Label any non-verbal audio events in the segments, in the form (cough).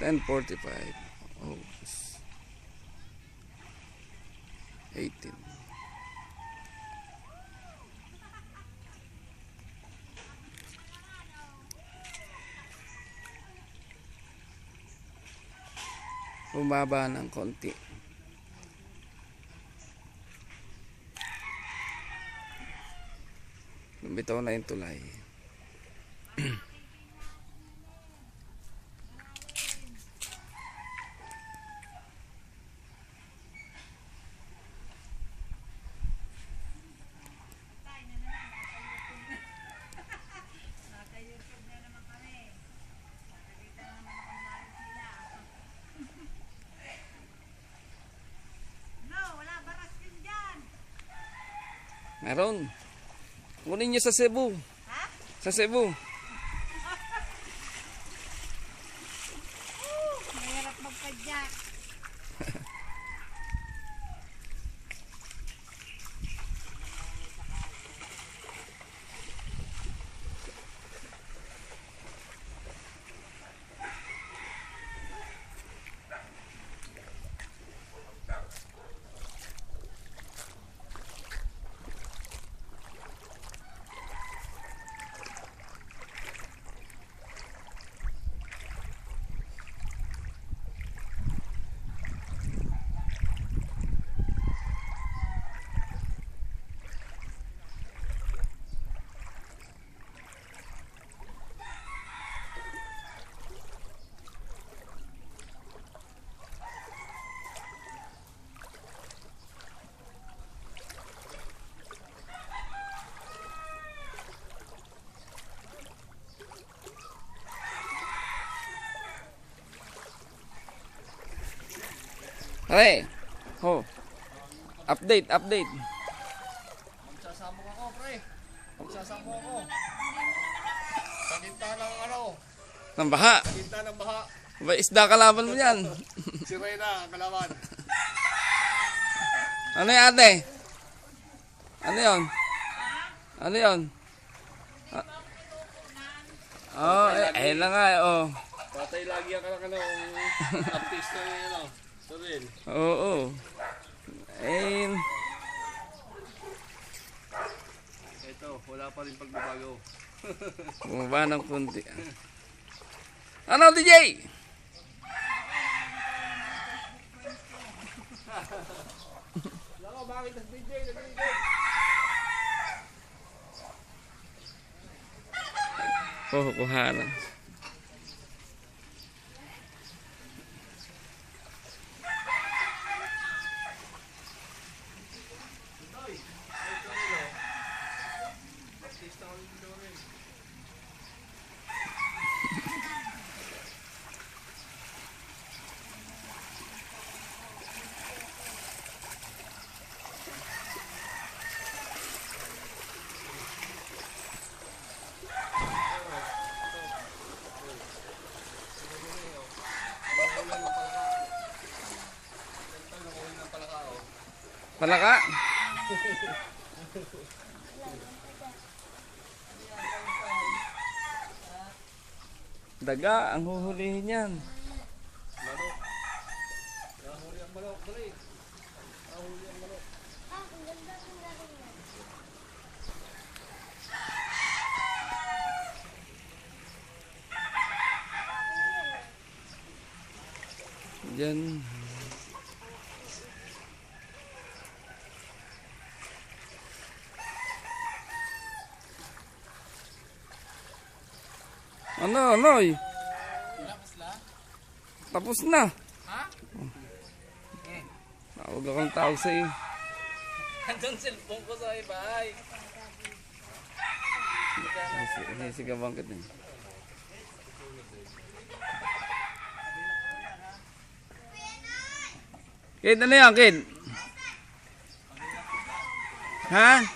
10.45. Oh. 18. Bumaba ng konti. Bitaw na yung tulay. No, wala baras din dyan. Meron. Kunin nyo sa Cebu. Ha? Sa Cebu. Pare. Ho. Update, update. Magsasabog ako, pre. Magsasabog ako. Sa gitna ng ano, Ng baha. sa gitna ng baha. Ba, isda kalaban mo yan. Si Reyna, kalaban. Ano yan ate? Ano yun? Ano yun? Ah. Oh, eh, ayun na nga eh, oh. Patay lagi ang ano, ano, artista yung ano, Soril. Oo. Ayun. Ito, wala pa rin pagbabago. (laughs) Bumaba ng kunti. Ano, DJ? Lako, bakit ang DJ? Nag-DJ? Oh, kuhanan. Artista ko yung Soril. Palaka. Daga, ang huhulihin yan. Manok. Nahuli ang manok, pre. Nahuli ang manok. Diyan. Ano, ano? eh? Tapos na. Ha? Tawag akong tawag sa iyo. Andun cellphone ko sa bahay. Sinisigawan ka din. Kid, ano yan, kid? Ha?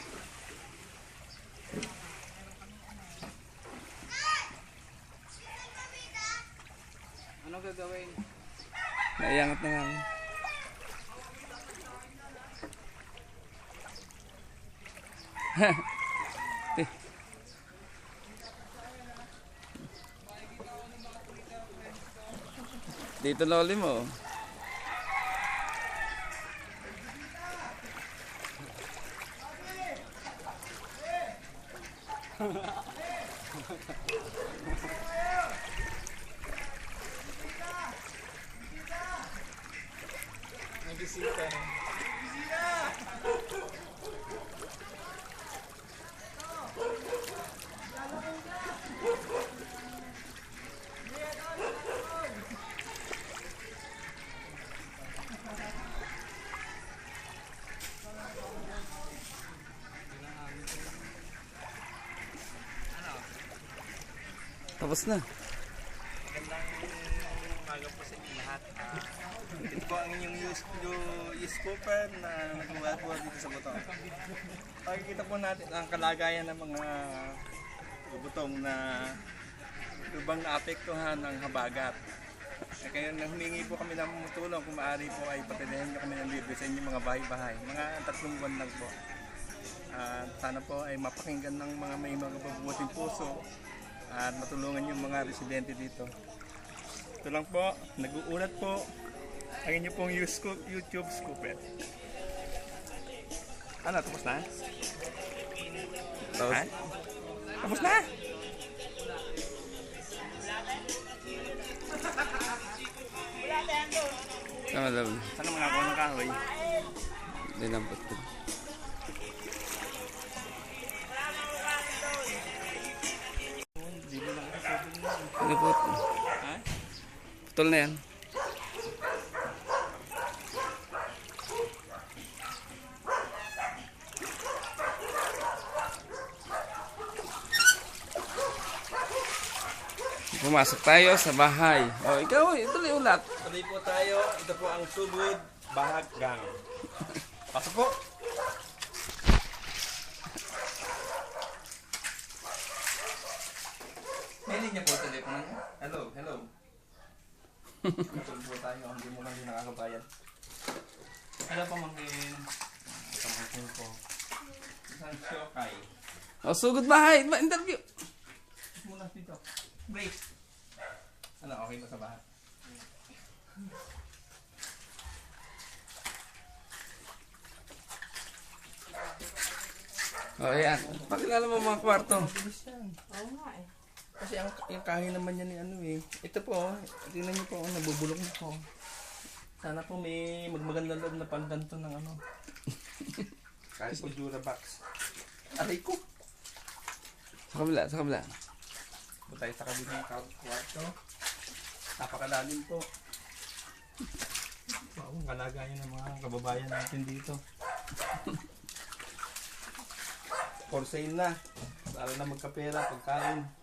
Naiangat na nga. (laughs) Dito loli mo. Tapos na. Magandang umaga po sa inyo lahat. Ah, ito po ang inyong use, use cooper na nagmumula po dito sa butong. Pakikita po natin ang kalagayan ng mga butong na lubang naapektuhan ng habagat. Kaya na humingi po kami ng tulong kung maaari po ay patilihan nyo kami ng libre sa inyong mga bahay-bahay. Mga tatlong buwan lang po. At sana po ay mapakinggan ng mga may mga mabubuting puso at matulungan yung mga residente dito. Ito lang po, nag-uulat po ang inyo pong YouTube, scooper. Ano, tapos na? Tapos. Ha? Tapos na? Tama lang. Sana mga ako ng kahoy? Ko. Ano Putol na yan. Pumasok tayo sa bahay. Oh, ikaw, ituloy ulat. Tuloy po tayo. Ito po ang Subud Bahag Gang. Pasok po! May linya po telepono niya. Hello, hello. Tulog po tayo. Hindi mo lang din nakakabayan. Hello pamangkin. Pamangkin ko. Isang Shokai. Oh, sugod bahay. Ma-interview. Muna dito. Break. Ano, okay ba sa bahay? Oh, ayan. Pakilala mo mga kwarto. Oo nga eh. Kasi ang, yung kahoy naman yan ni ano eh. Ito po, tingnan niyo po, oh, nabubulok na po. Sana po may magmaganda loob na pandanto ng ano. (laughs) Kahit po Durabox. Aray ko. Sa kabila, sa kabila. Po tayo sa kabilang ka- kwarto. Napakalalim po. Wow, ang kalagayan ng mga kababayan natin dito. For sale na. Para na magkapera, pagkain.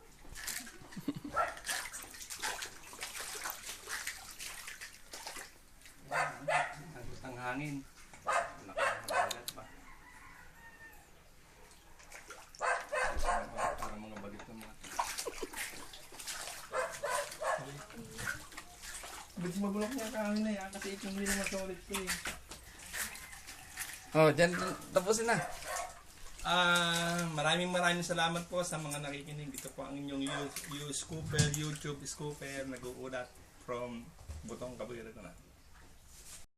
Agos ng hangin. Nakakalagat ba? Para mga bagit ng mga Ba't mabulok niya kahoy na yan? Kasi itong hindi naman solid ko eh. Oh, dyan. Tapusin na. Ah, maraming maraming salamat po sa mga nakikinig. Ito po ang inyong you, you scooper, YouTube scooper, nag-uulat from Butong Kabuyero na.